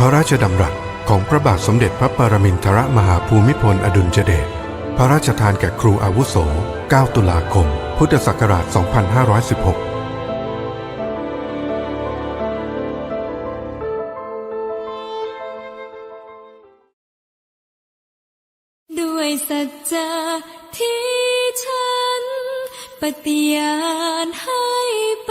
พระราชดำรัสของพระบาทสมเด็จพระปรมินทรมหาภูมิพลอดุลยเดช พระราชทานแก่ครูอาวุโส 9 ตุลาคม พุทธศักราช 2516ด้วยสัจจะที่ฉันปฏิญาณให้ไป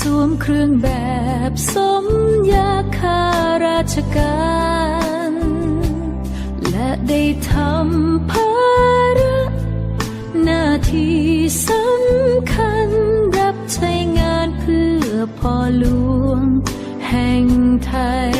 สวมเครื่องแบบสมยาคาราชการ และได้ทำภาระหน้าที่สำคัญรับใช้งานเพื่อพ่อหลวงแห่งไทย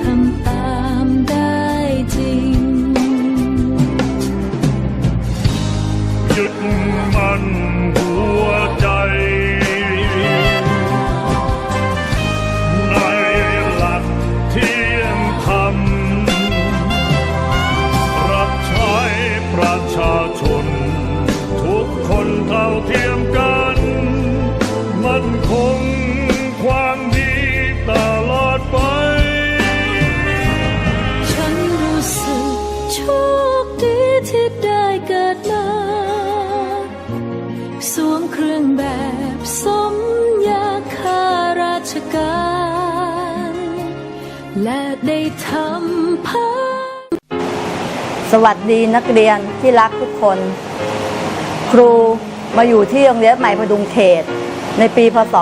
ที่ และได้ทำภาสวัสดีนักเรียนที่รักทุกคน ครูมาอยู่ที่โรงเรียนใหม่พดุงเขต ในปีพศ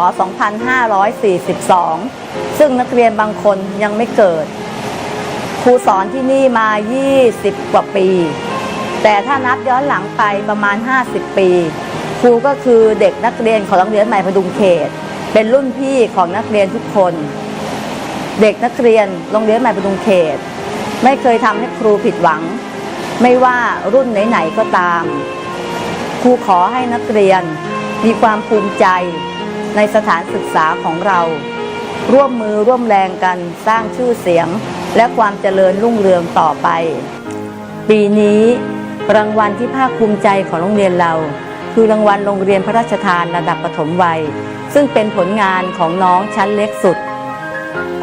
2542 ซึ่งนักเรียนบางคนยังไม่เกิด ครูสอนที่นี่มา 20 กว่าปี แต่ถ้านับย้อนหลังไปประมาณ 50 ปี ครูก็คือเด็กนักเรียนของโรงเรียนใหม่พดุงเขต เป็นรุ่นพี่ของนักเรียนทุกคน เด็กนักเรียนโรงเรียนใหม่พดุงเขต ไม่เคยทำให้ครูผิดหวัง ไม่ว่ารุ่นไหนๆก็ตาม ครูขอให้นักเรียนมีความภูมิใจในสถานศึกษาของเรา ร่วมมือร่วมแรงกันสร้างชื่อเสียงและความเจริญรุ่งเรืองต่อไป ปีนี้รางวัลที่ภาคภูมิใจของโรงเรียนเรา คือรางวัลโรงเรียนพระราชทานระดับปฐมวัย ซึ่งเป็นผลงานของน้องชั้นเล็กสุด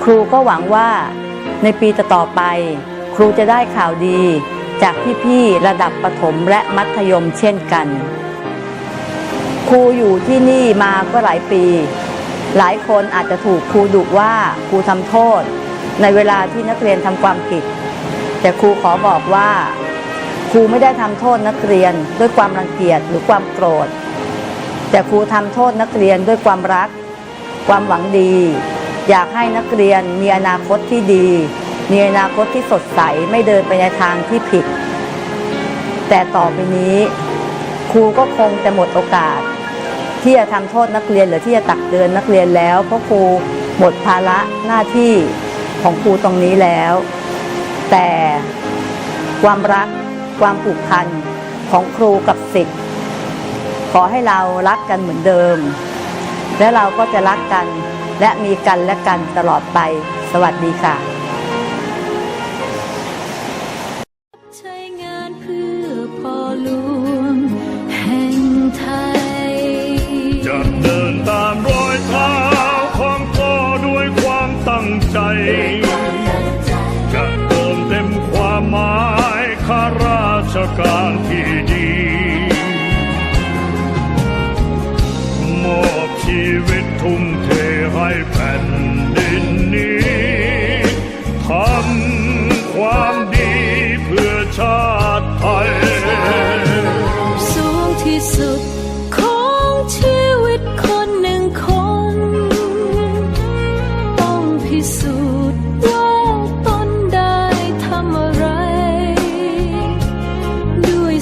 ครูก็หวังว่าในปีต่อๆไป ครูจะได้ข่าวดีจากพี่ๆระดับประถมและมัธยมเช่นกัน ครูอยู่ที่นี่มาก็หลายปี หลายคนอาจจะถูกครูดุว่าครูทำโทษ ในเวลาที่นักเรียนทำความผิด แต่ครูขอบอกว่า ครูไม่ได้ทำโทษนักเรียนด้วยความรังเกียจหรือความโกรธ แต่ครูทำโทษนักเรียนด้วยความรัก ความหวังดี อยากให้นักเรียนมีอนาคตที่ดี มีอนาคตที่สดใสไม่เดินไปในทางที่ผิด แต่ต่อไปนี้ ครูก็คงจะหมดโอกาส ที่จะทำโทษนักเรียนหรือที่จะตักเตือนนักเรียนแล้วเพราะครูหมดภาระหน้าที่ของครูตรงนี้แล้ว แต่ความรักความผูกพันของครูกับศิษย์ขอให้เรารักกันเหมือนเดิม และเราก็จะรักกัน และมีกันและกันตลอดไป สวัสดีค่ะใช้งานเพื่อพ่อหลวงแห่งไทยจะเดินตามร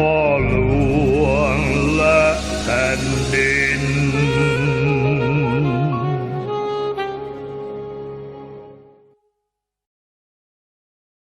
พ่